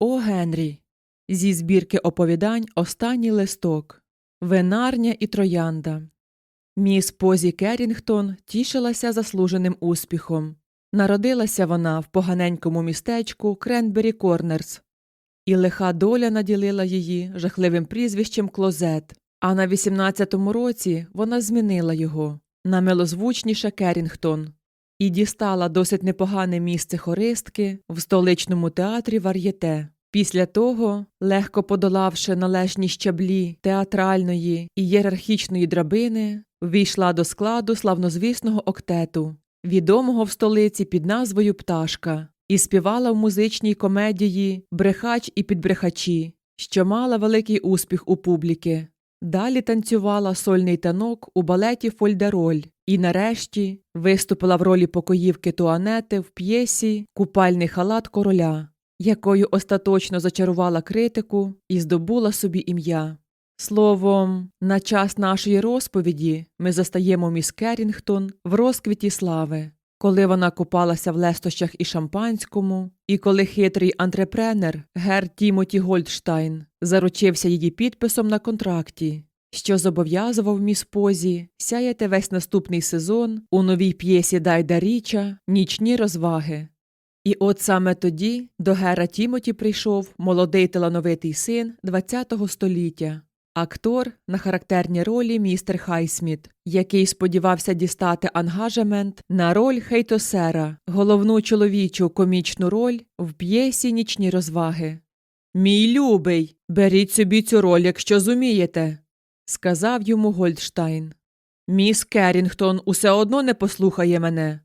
О Генрі. Зі збірки оповідань Останній листок. Винарня і троянда. Міс Позі Керрінгтон тішилася заслуженим успіхом. Народилася вона в поганенькому містечку Кренбері Корнерс. І лиха доля наділила її жахливим прізвищем Клозет, а на 18-му році вона змінила його на милозвучніше Керрінгтон і дістала досить непогане місце хористки в столичному театрі Вар'єте. Після того, легко подолавши належні щаблі театральної і єрархічної драбини, ввійшла до складу славнозвісного октету, відомого в столиці під назвою Пташка, і співала в музичній комедії Брехач і підбрехачі, що мала великий успіх у публіки. Далі танцювала сольний танок у балеті Фольдероль і, нарешті, виступила в ролі покоївки Туанети в п'єсі Купальний халат короля, якою остаточно зачарувала критику і здобула собі ім'я. Словом, на час нашої розповіді ми застаємо міс Керрінгтон в розквіті слави, коли вона купалася в лестощах і шампанському, і коли хитрий антрепренер Гер Тімоті Гольдштайн заручився її підписом на контракті, що зобов'язував міс Позі сяяти весь наступний сезон у новій п'єсі Дайда Річа Нічні розваги. І от саме тоді до Гера Тімоті прийшов молодий талановитий син ХХ століття, актор на характерній ролі містер Хайсміт, який сподівався дістати ангажемент на роль Хейтосера, головну чоловічу комічну роль в п'єсі Нічні розваги. Мій любий, беріть собі цю роль, якщо зумієте, сказав йому Гольдштайн. Міс Керрінгтон усе одно не послухає мене.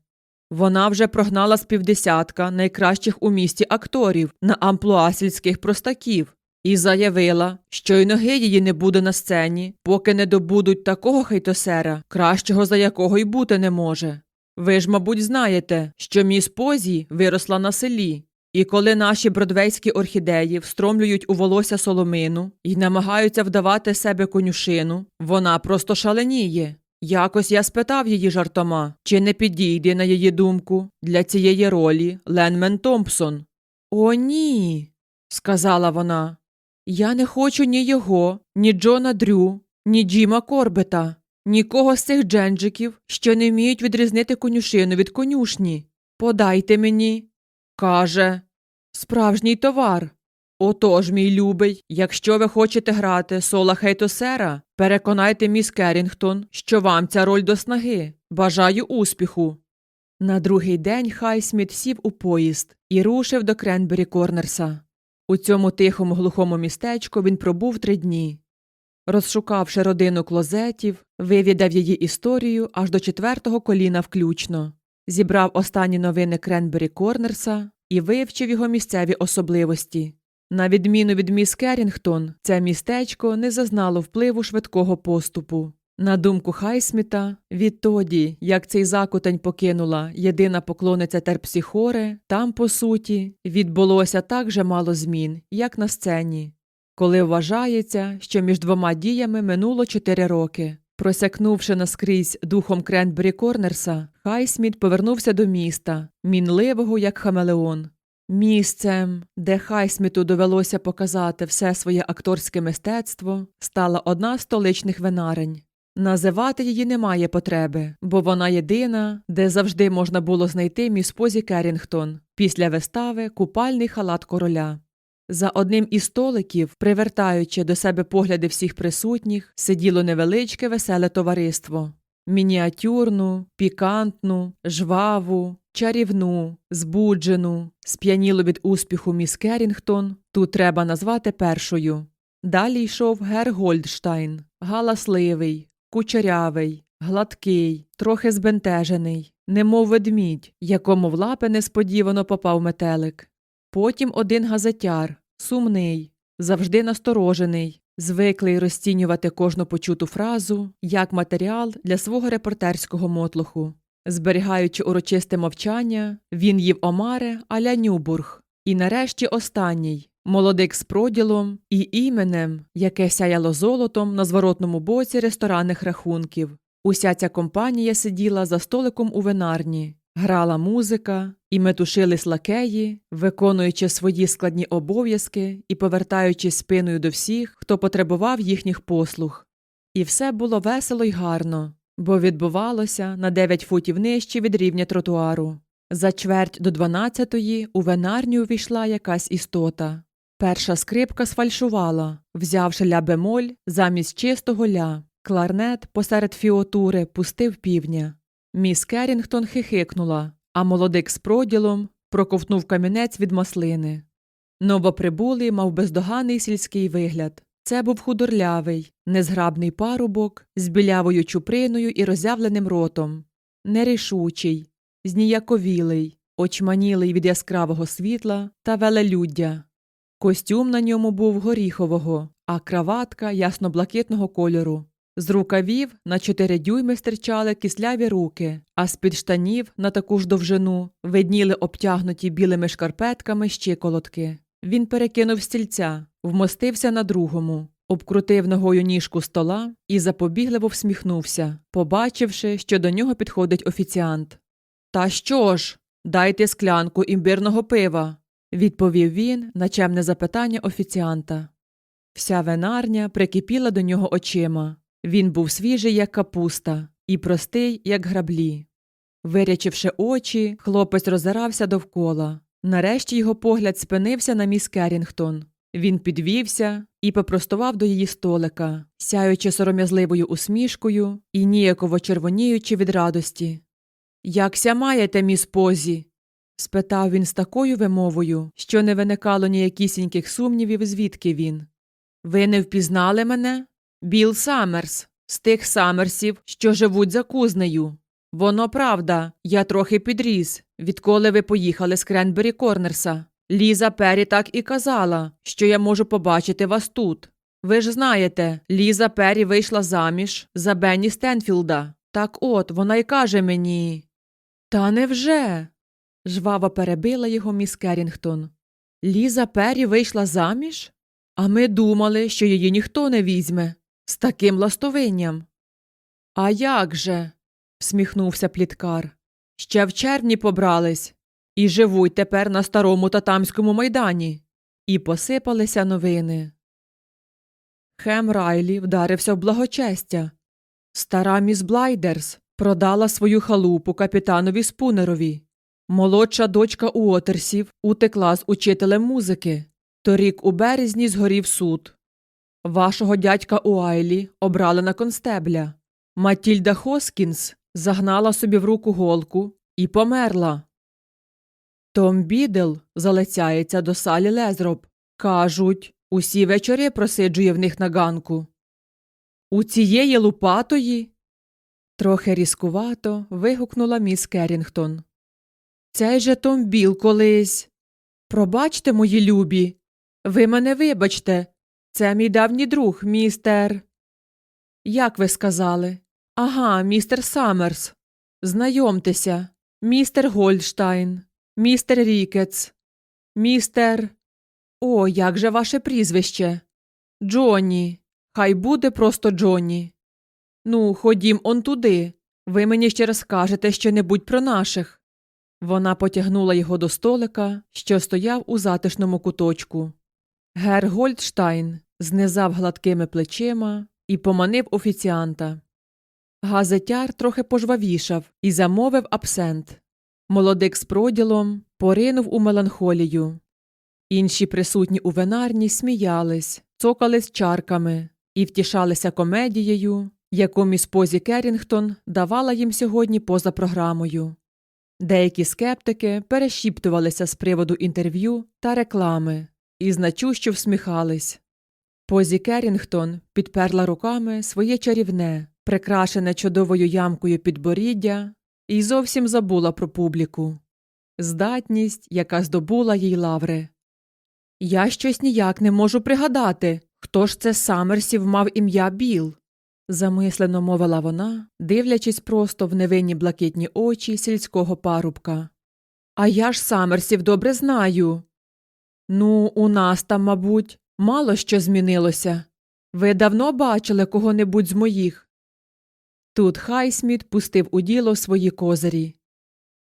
Вона вже прогнала з півдесятка найкращих у місті акторів на амплуа сільських простаків і заявила, що й ноги її не буде на сцені, поки не добудуть такого хейтосера, кращого за якого й бути не може. Ви ж, мабуть, знаєте, що міс Позі виросла на селі, і коли наші бродвейські орхідеї встромлюють у волосся соломину і намагаються вдавати себе конюшину, вона просто шаленіє. Якось я спитав її жартома, чи не підійде, на її думку, для цієї ролі Ленмен Томпсон. О, ні, сказала вона. Я не хочу ні його, ні Джона Дрю, ні Джима Корбета, нікого з цих дженджиків, що не вміють відрізнити конюшину від конюшні. Подайте мені. Каже, справжній товар. Отож, мій любий, якщо ви хочете грати Сола Хейтосера, переконайте міс Керрінгтон, що вам ця роль до снаги. Бажаю успіху. На другий день Хайсміт сів у поїзд і рушив до Кренбері Корнерса. У цьому тихому глухому містечку він пробув три дні. Розшукавши родину клозетів, вивідав її історію аж до четвертого коліна включно, зібрав останні новини Кренбері Корнерса і вивчив його місцеві особливості. На відміну від міс Керрінгтон, це містечко не зазнало впливу швидкого поступу. На думку Хайсміта, відтоді, як цей закутень покинула єдина поклонниця Терпсіхоре, там, по суті, відбулося так же мало змін, як на сцені, коли вважається, що між двома діями минуло чотири роки. Просякнувши наскрізь духом Кренбері Корнерса, Хайсміт повернувся до міста, мінливого як хамелеон. Місцем, де Хайсміту довелося показати все своє акторське мистецтво, стала одна з столичних винарень. Називати її немає потреби, бо вона єдина, де завжди можна було знайти міс Позі Керрінгтон після вистави Купальний халат короля. За одним із столиків, привертаючи до себе погляди всіх присутніх, сиділо невеличке веселе товариство мініатюрну, пікантну, жваву, чарівну, збуджену, сп'яніло від успіху міс Керрінгтон, тут треба назвати першою. Далі йшов Гер Гольдштайн, галасливий, кучерявий, гладкий, трохи збентежений, немов ведмідь, якому в лапи несподівано попав метелик. Потім один газетяр, сумний, завжди насторожений, звиклий розцінювати кожну почуту фразу як матеріал для свого репортерського мотлоху. Зберігаючи урочисте мовчання, він їв омари аля Нюбург. І нарешті останній молодик з проділом і іменем, яке сяяло золотом на зворотному боці ресторанних рахунків. Уся ця компанія сиділа за столиком у винарні, Грала музика, і метушились лакеї, виконуючи свої складні обов'язки і повертаючись спиною до всіх, хто потребував їхніх послуг. І все було весело й гарно, бо відбувалося на 9 футів нижче від рівня тротуару. За чверть до дванадцятої у венарню увійшла якась істота. Перша скрипка сфальшувала, взявши ля бемоль замість чистого ля. Кларнет посеред фіотури пустив півня. Міс Керінгтон хихикнула, а молодик з проділом проковтнув камінець від маслини. Новоприбулий мав бездоганний сільський вигляд. Це був худорлявий, незграбний парубок з білявою чуприною і роззявленим ротом, нерішучий, зніяковілий, очманілий від яскравого світла та велелюддя. Костюм на ньому був горіхового, а краватка ясно-блакитного кольору. З рукавів на чотири дюйми стирчали кисляві руки, а з під штанів на таку ж довжину видніли обтягнуті білими шкарпетками щиколотки. Він перекинув стільця, вмостився на другому, обкрутив ногою ніжку стола і запобігливо всміхнувся, побачивши, що до нього підходить офіціант. Та що ж, дайте склянку імбирного пива, відповів він на чемне запитання офіціанта. Вся винарня прикипіла до нього очима. Він був свіжий, як капуста, і простий, як граблі. Вирячивши очі, хлопець роззирався довкола. Нарешті його погляд спинився на міс Керінгтон. Він підвівся і попростував до її столика, сяючи сором'язливою усмішкою і ніяково червоніючи від радості. Якся маєте, міс Позі? Спитав він з такою вимовою, що не виникало ніякісіньких сумнівів, звідки він. Ви не впізнали мене? Біл Саммерс, з тих Саммерсів, що живуть за кузнею. Воно правда, я трохи підріс, відколи ви поїхали з Кренбері Корнерса. Ліза Пері так і казала, що я можу побачити вас тут. Ви ж знаєте, Ліза Пері вийшла заміж за Бенні Стенфілда. Так от, вона й каже мені. Та невже? Жваво перебила його міс Керінгтон. Ліза Пері вийшла заміж? А ми думали, що її ніхто не візьме. З таким ластовинням. А як же? всміхнувся пліткар. Ще в червні побрались і живуть тепер на старому татамському майдані. І посипалися новини. Хем Райлі вдарився в благочестя. Стара міс Блайдерс продала свою халупу капітанові Спунерові. Молодша дочка Уотерсів утекла з учителем музики. Торік у березні згорів суд. Вашого дядька Уайлі обрали на констебля. Матільда Хоскінс загнала собі в руку голку і померла. Том Бідел залицяється до салі Лезроб. Кажуть, усі вечори просиджує в них на ганку. У цієї лупатої. Трохи різкувато вигукнула міс Керінгтон. Цей же Том Біл колись. Пробачте, мої любі. Ви мене вибачте. Це мій давній друг, містер. Як ви сказали? Ага, містер Саммерс. Знайомтеся, містер Гольдштайн, містер Рікетс, містер. О, як же ваше прізвище? Джонні. Хай буде просто Джонні. Ну, ходім он туди. Ви мені ще розкажете щонебудь про наших. Вона потягнула його до столика, що стояв у затишному куточку. Гер Гольдштайн знизав гладкими плечима і поманив офіціанта. Газетяр трохи пожвавішав і замовив абсент. Молодик з проділом поринув у меланхолію. Інші присутні у винарні сміялись, цокались чарками і втішалися комедією, яку міс Позі Керінгтон давала їм сьогодні поза програмою. Деякі скептики перешіптувалися з приводу інтерв'ю та реклами і значущо всміхались. Позі Керінгтон підперла руками своє чарівне, прикрашене чудовою ямкою підборіддя, і зовсім забула про публіку. Здатність, яка здобула їй лаври. Я щось ніяк не можу пригадати, хто ж це Саммерсів мав ім'я Біл. Замислено мовила вона, дивлячись просто в невинні блакитні очі сільського парубка. А я ж Саммерсів добре знаю. Ну, у нас там, мабуть, мало що змінилося. Ви давно бачили кого-небудь з моїх? Тут Хайсміт пустив у діло свої козирі.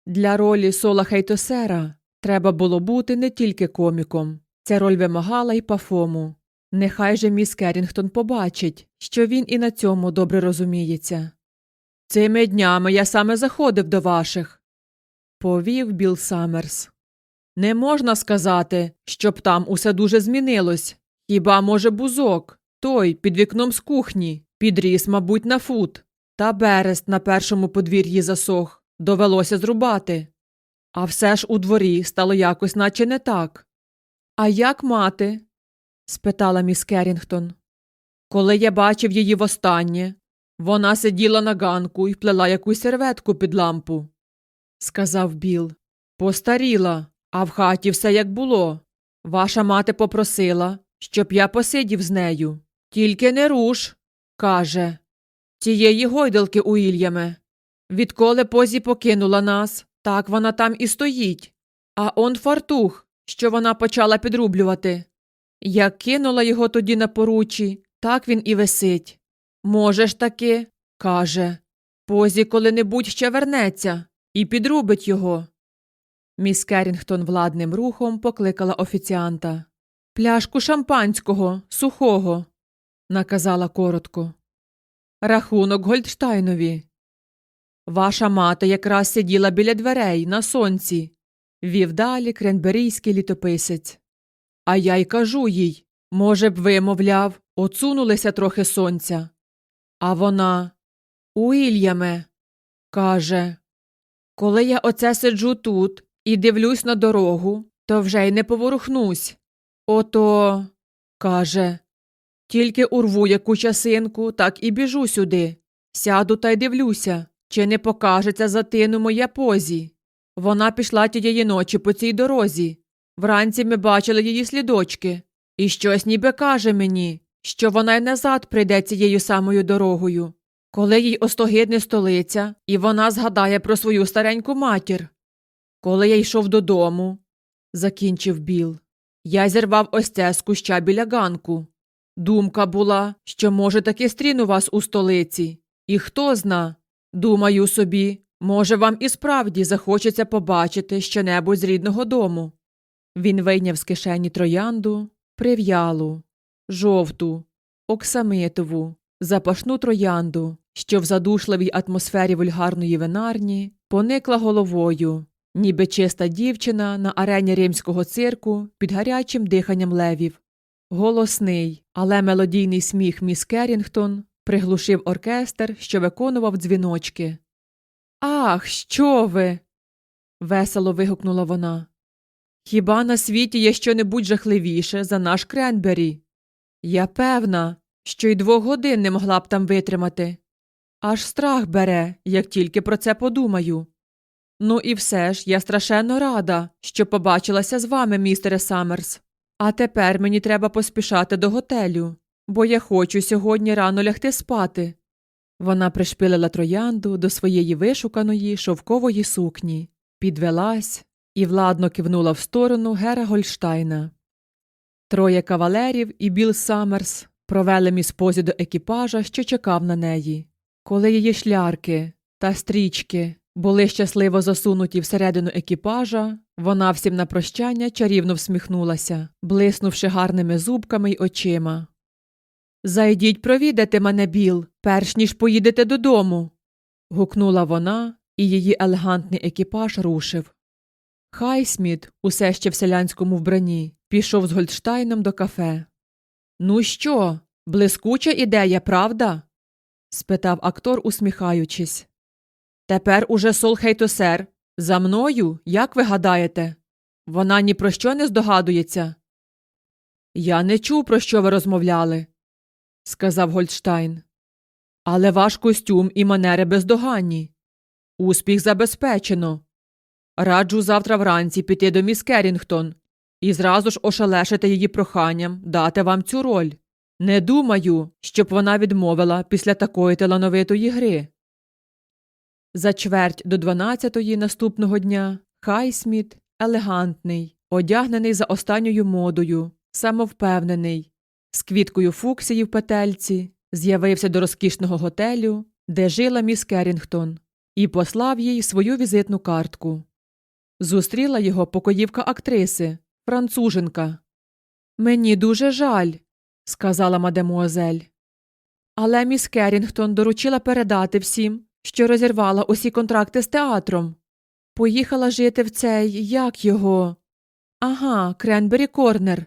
Для ролі Сола Хейтосера треба було бути не тільки коміком. Ця роль вимагала й пафому. Нехай же міс Керрінгтон побачить, що він і на цьому добре розуміється. Цими днями я саме заходив до ваших, повів Білл Саммерс. Не можна сказати, щоб там усе дуже змінилось. Хіба, може, бузок, той під вікном з кухні, підріс, мабуть, на фут, та берест на першому подвір'ї засох, довелося зрубати. А все ж у дворі стало якось наче не так. А як мати? Спитала міс Керрінгтон. Коли я бачив її востаннє, вона сиділа на ганку і плела якусь серветку під лампу, сказав Біл. Постаріла, а в хаті все як було. Ваша мати попросила, щоб я посидів з нею. Тільки не руш, каже. Тієї гойдалки Уільяме. Відколи позі покинула нас, так вона там і стоїть. А он фартух, що вона почала підрублювати. Як кинула його тоді на поручі, так він і висить. Можеш таки, каже. Позі коли-небудь ще вернеться і підрубить його. Міс Керрінгтон владним рухом покликала офіціанта. Пляшку шампанського, сухого, наказала коротко. Рахунок Гольдштайнові. Ваша мати якраз сиділа біля дверей на сонці, вів далі кренберійський літописець. А я й кажу їй може б ви, мовляв, оцунулися трохи сонця. А вона Уільяме, каже, коли я оце сиджу тут і дивлюсь на дорогу, то вже й не поворухнусь. Ото, каже, тільки урву яку часинку, так і біжу сюди. Сяду та й дивлюся, чи не покажеться за тину моя позі. Вона пішла тієї ночі по цій дорозі. Вранці ми бачили її слідочки, і щось ніби каже мені, що вона й назад прийде цією самою дорогою, коли їй остогидне столиця, і вона згадає про свою стареньку матір. Коли я йшов додому, закінчив Біл, я зірвав ось це з куща біля ганку. Думка була, що, може, таки стріну вас у столиці. І хто зна, думаю собі, може, вам і справді захочеться побачити щонебудь з рідного дому. Він вийняв з кишені троянду, прив'ялу, жовту, оксамитову, запашну троянду, що в задушливій атмосфері вульгарної винарні поникла головою, ніби чиста дівчина на арені римського цирку під гарячим диханням левів. Голосний, але мелодійний сміх міс Керрінгтон приглушив оркестр, що виконував дзвіночки. Ах, що ви. весело вигукнула вона. Хіба на світі є щонебудь жахливіше за наш Кренбері? Я певна, що й двох годин не могла б там витримати. Аж страх бере, як тільки про це подумаю. Ну і все ж я страшенно рада, що побачилася з вами, містере Саммерс. А тепер мені треба поспішати до готелю, бо я хочу сьогодні рано лягти спати. Вона пришпилила троянду до своєї вишуканої шовкової сукні, підвелась і владно кивнула в сторону Гера Гольштайна. Троє кавалерів і Біл Саммерс провели міс до екіпажа, що чекав на неї. Коли її шлярки та стрічки були щасливо засунуті всередину екіпажа, вона всім на прощання чарівно всміхнулася, блиснувши гарними зубками й очима. Зайдіть провідати мене, Біл, перш ніж поїдете додому. гукнула вона, і її елегантний екіпаж рушив. Хайсміт, усе ще в селянському вбранні, пішов з Гольдштайном до кафе. Ну що, блискуча ідея, правда? спитав актор, усміхаючись. Тепер уже Солхейтосер. За мною, як ви гадаєте? Вона ні про що не здогадується. Я не чув, про що ви розмовляли, сказав Гольдштайн. Але ваш костюм і манери бездоганні. Успіх забезпечено. Раджу завтра вранці піти до міс Керрінгтон і зразу ж ошелешити її проханням дати вам цю роль. Не думаю, щоб вона відмовила після такої талановитої гри. За чверть до дванадцятої наступного дня Хайсміт, елегантний, одягнений за останньою модою, самовпевнений, з квіткою фуксії в петельці, з'явився до розкішного готелю, де жила міс Керрінгтон. і послав їй свою візитну картку. Зустріла його покоївка актриси, француженка. Мені дуже жаль, сказала мадемуазель. Але міс Керрінгтон доручила передати всім, що розірвала усі контракти з театром. Поїхала жити в цей, як його. Ага, Кренбері Корнер.